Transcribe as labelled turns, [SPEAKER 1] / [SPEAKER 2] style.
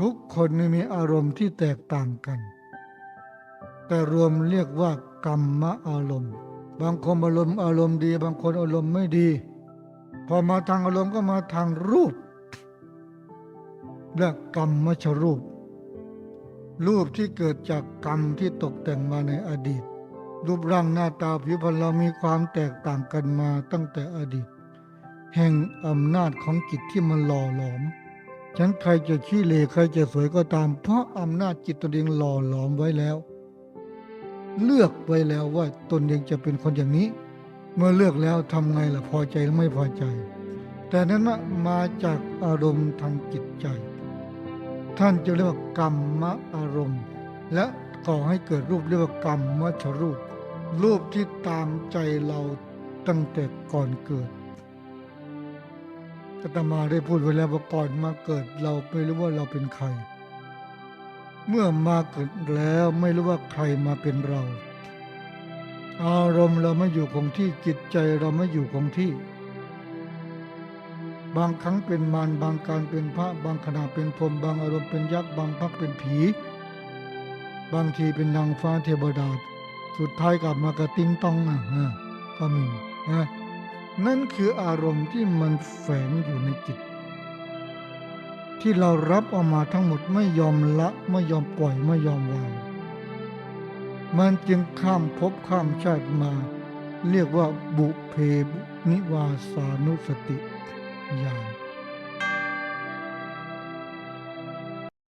[SPEAKER 1] ทุกคนมีอารมณ์ที่แตกต่างกัน แต่รวมเรียกว่ากรรมอารมณ์ บางคนอารมณ์อารมณ์ดี บางคนอารมณ์ไม่ดี พอมาทางอารมณ์ก็มาทางรูปเรียกกรรมมชรูป รูปที่เกิดจากกรรมที่ตกแต่งมาในอดีต รูปร่างหน้าตาผิวพรรณเรามีความแตกต่างกันมาตั้งแต่อดีต แห่งอำนาจของจิตที่มันหล่อหลอม ฉันใครจะขี้เลใครจะสวยก็ตาม เพราะอำนาจจิตตนเองหล่อหลอมไว้แล้ว เลือกไว้แล้วว่าตนเองจะเป็นคนอย่างนี้ เมื่อเลือกแล้วทำไงล่ะพอใจหรือไม่พอใจ แต่นั้นมาจากอารมณ์ทางจิตใจ ท่านจะเรียกว่ากรรมอารมณ์ และก่อให้เกิดรูปเรียกว่ากรรมมัชรูป รูปที่ตามใจเราตั้งแต่ก่อนเกิด อาตมาได้พูดไว้แล้วว่าก่อนมาเกิดเราไม่รู้ว่าเราเป็นใคร เมื่อมาเกิดแล้วไม่รู้ว่าใครมาเป็นเรา อารมณ์เราไม่อยู่คงที่จิตใจเราไม่อยู่คงที่ บางครั้งเป็นมารบางการเป็นพระบางขณะเป็นพรมบางอารมณ์เป็นยักษ์บางพักเป็นผี บางทีเป็นนางฟ้าเทวดาสุดท้ายกลับมากระติ้งต้องนะฮะก็มีนะ นั่นคืออารมณ์ที่มันแฝงอยู่ในจิต ที่เรารับเออกมาทั้งหมดไม่ยอมละไม่ยอมปล่อยไม่ยอมวาง มันจึงข้ามภพข้ามชาติมา เรียกว่าบุเพนิวาสานุสติญาณ